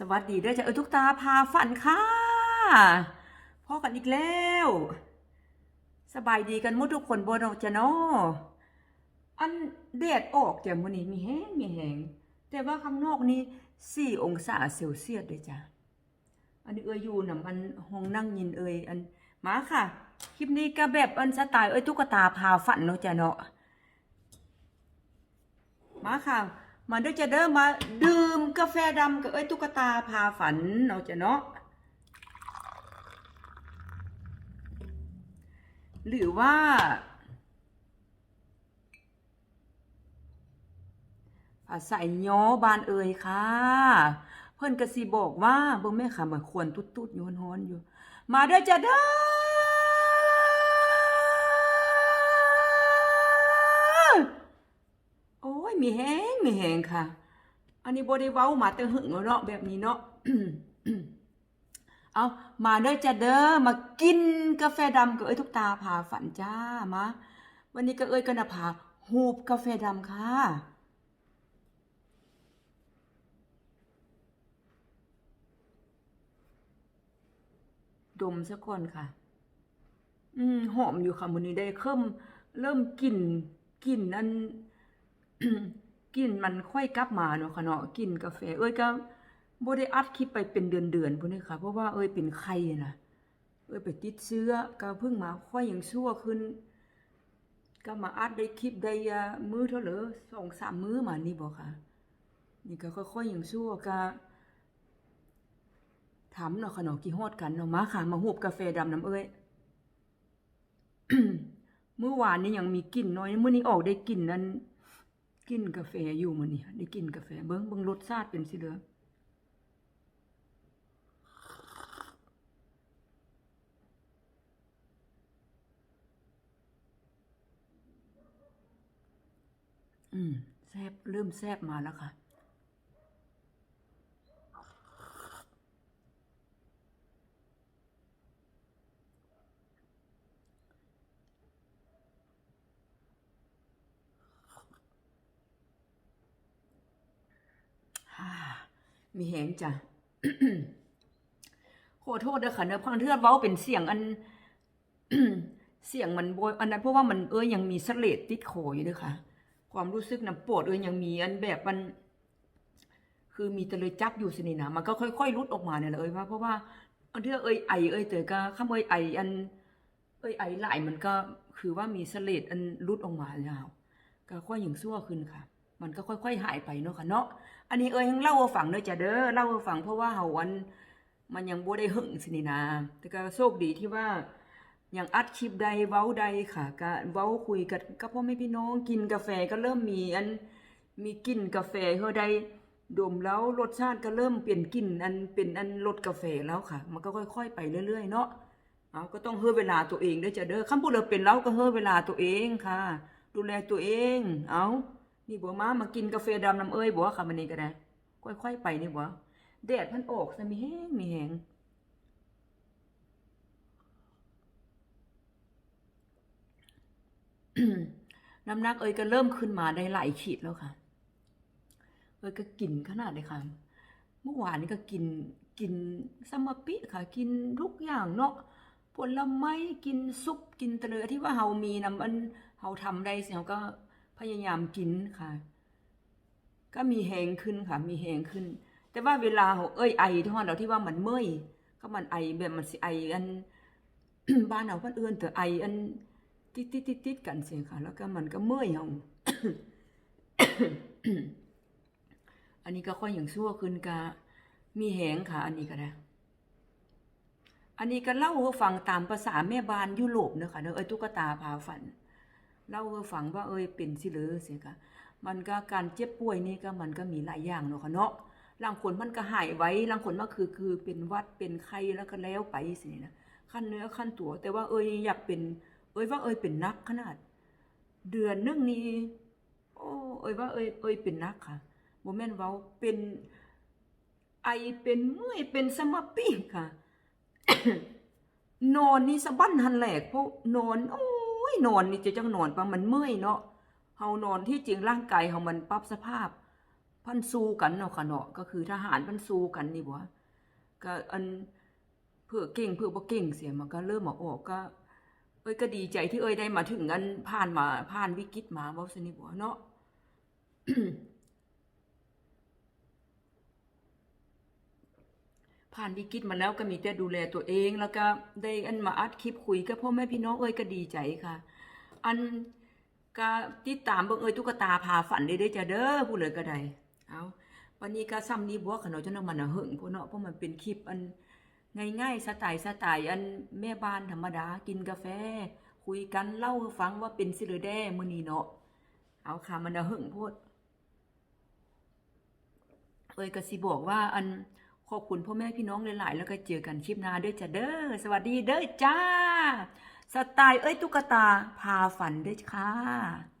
สวัสดีด้อจ้ะเออทุกตาพาฝันค่ะพ่อกันอีกแล้ว สบายดีกันหมดทุกคนบนจะเนาะอันแดดออกจ้ะมื้อนี้มีแห้งมีแห้งแต่ว่าข้างนอกนี่องศาเซลเซียสเลยจ้ะอันนี้เอ้ยอยู่นำอันห้องนั่งยินเอยอันมาค่ะ คลิปนี้ก็แบบอันสไตล์เอ้ยตุ๊กตาพาฝันเนาะจ้ะเนาะมาค่ะ มาด้อจะเด้อมาดื่มกาแฟดำกับเอ้ยตุ๊กตาพาฝันเนาะจะเนาะหรือว่า ภาษาย้อบานเอ่ยค่ะ เพิ่นก็สิบอกว่าเบิ่งแม่ค่ะมันควรตุ๊ดๆอยู่ฮ้อนอยู่ มาด้อจ้ะเด้อ มีแห้งมีแห้งค่ะ อันนี้บ่ได้เว้ามาแต่หึงเนาะแบบนี้เนาะเอามาเด้อจ้ะเด้อมากินกาแฟดำกับเอ้ยทุกตาพาฝันจ้ามาวันนี้ก็เอ้ยก็นะพาหูบกาแฟดำค่ะดมซะก่อนค่ะ อืมหอมอยู่ค่ะมื้อนี้ได้เริ่มเริ่มกลิ่นกลิ่นอัน กลิ่นมันค่อยกลับมาเนาะค่ะเนาะกินกาแฟ เอ้ยก็บ่ได้อัดคลิปไปเป็นเดือนๆพุ่นนี่ค่ะ เพราะว่าเอ้ยเป็นไข้นะเอ้ยไปติดเชื้อก็เพิ่งมาค่อยยังชั่วขึ้น ก็มาอัดได้คลิปได้มื้อเท่าเหรอ2-3มื้อมานี่บ่ค่ะ นี่ก็ค่อยๆยังชั่วก็ถามเนาะค่ะเนาะกี่ฮอดกันเนาะมาค่ะ มาฮูบกาแฟดำน้ำเอ้ยเมื่อวานนี้ยังมีกลิ่นน้อยเมื้อนี้ออกได้กลิ่นนั้น กินกาแฟอยู่มื้อนี้ได้กินกาแฟเบิ่งเบิ่งรสชาติเป็นสิเด้ออืมแซ่บเริ่มแซ่บมาแล้วค่ะ ฮ่า มีแหงจ้ะขอโทษเด้อค่ะเนอะพังเทือนเว้าเป็นเสียงอันเสียงมันโบยอันนั้นเพราะว่ามันเอ้ยยังมีสเลดติดคออยู่เด้อค่ะ ความรู้สึกน้ำปวดเอ้ยยังมีอันแบบมัน คือมีตะเลยจับอยู่สินีนะมันก็ค่อยๆรุดออกมาเนี่ยแหละเอ้ยว่าเพราะว่าอันที่เอ้ยไอเอ้ยเตยก็คำเอ้ยไออัน เอ้ยไอไหลมันก็คือว่ามีสเลดอันรุดออกมาแล้วก็ค่อยอย่างซั่วขึ้นค่ะ มันก็ค่อย ๆ หายไปเนาะค่ะเนาะ อันนี้เอ้ยยังเล่าฟังเด้อจ้ะเด้อเล่าฟังเพราะว่าเฮาวันมันยังบ่ได้หึงสินี่นะแต่ก็โชคดีที่ว่ายังอัดคลิปใดเว้าใดค่ะก็เว้าคุยกับกับพ่อแม่พี่น้องกินกาแฟก็เริ่มมีอันมีกลิ่นกาแฟเฮาได้ดมแล้วรสชาติก็เริ่มเปลี่ยนกลิ่นอันเป็นอันรสกาแฟแล้วค่ะ มันก็ค่อย ๆ ไปเรื่อย ๆ เนาะเอาก็ต้องเฮ้อเวลาตัวเองเด้อจ้ะเด้อคำพูดเราเป็นเราก็เฮ้อเวลาตัวเองค่ะ ดูแลตัวเองเอา นี่บ่มามากินกาแฟดำน้ำเอ้ยบ่ค่ะมันนี่ก็ได้ค่อยๆไปนี่บ่แดดมันออกซะมีแห้งมีแห้งน้ำหนักเอ้ยก็เริ่มขึ้นมาได้หลายขีดแล้วค่ะ เอ้ยก็กินขนาดเลยค่ะ เมื่อวานนี้ก็กินกินสมปิค่ะ กินทุกอย่างเนาะผลไม้กินซุปกินเตะเลยที่ว่าเฮามีนำอันเฮาทำได้สิเฮาก็ พยายามกินค่ะ ก็มีแหงขึ้นค่ะ มีแหงขึ้น แต่ว่าเวลาเอ้ยไอที่ว่าเราที่ว่ามันเมื่อยก็มันไอแบบมันสิไออันบ้านเราพิ่นเอื้อนแต่ไออันติดติดติดติดกันเสียค่ะ แล้วก็มันก็เมื่อยเอาอันนี้ก็ค่อยอย่างชั่วขึ้นกะมีแหงค่ะ อันนี้ก็ได้อันนี้ก็เล่าให้ฟังตามภาษาแม่บ้านยุโรปเนอะค่ะเนอะเอ้ตุ๊กตาพาฝัน เล่าให้ฟังว่าเอ้ยเป็นสิเลยเสียค่ะมันก็การเจ็บป่วยนี่ก็มันก็มีหลายอย่างเนาะค่ะเนาะบางคนมันก็หายไว้บางคนมันคือคือเป็นวัดเป็นไข้แล้วก็แล้วไปสินะขั้นเนื้อขั้นตัว แต่ว่าเอ้ยอยากเป็น เอ้ยว่าเอ้ยเป็นนักขนาด เดือนนึงนี่โอ้เอ้ยว่าเอ้ยเอ้ยเป็นนักค่ะบ่แม่นเว้าเป็นไอเป็นเมื่อยเป็นสมปีค่ะ นอนนี่สะบั้นหันแหลกเพราะนอนโอ้ ยนอนนี่จะจังนอนปะมันเมื่อยเนาะเฮานอนที่จริงร่างกายเฮามันปรับสภาพ พันสู้กันเนาะค่ะเนาะก็คือทหารพันสู้กันนี่บ่ก็อันเพื่อเก่งเพื่อบ่เก่งเสียมันก็เริ่มมาออกก็เอ้ยก็ดีใจที่เอ้ยได้มาถึงอันผ่านมาผ่านวิกฤตมาเว้าซะนี่บ่เนาะ ผ่านวิกฤตมาแล้วก็มีแต่ดูแลตัวเอง แล้วก็ได้อันมาอัดคลิปคุยกับพ่อแม่พี่น้องเอ้ยก็ดีใจค่ะ อันก็ติดตามเบิ่งเอ้ยตุ๊กตาพาฝันได้เด้จ้ะเด้อผู้เลยก็ได้เอาวันนี้ก็ซ้ำนี้บ่ขนาดจังนั้นมันหึงพุ่นเนาะเพราะมันเป็นคลิปอันง่ายๆสไตล์สไตล์อันแม่บ้านธรรมดากินกาแฟ คุยกันเล่าให้ฟังว่าเป็นสิหรือแด้มือนีเนาะเอาค่ะมันหึงโพดเอ้ยก็สิบอกว่าอัน ขอบคุณพ่อแม่พี่น้องหลายๆ แล้วก็เจอกันคลิปหน้าด้วยจ้ะเด้อ สวัสดีเด้อจ้า สไตล์เอ้ยตุ๊กตาพาฝันด้วยค่ะ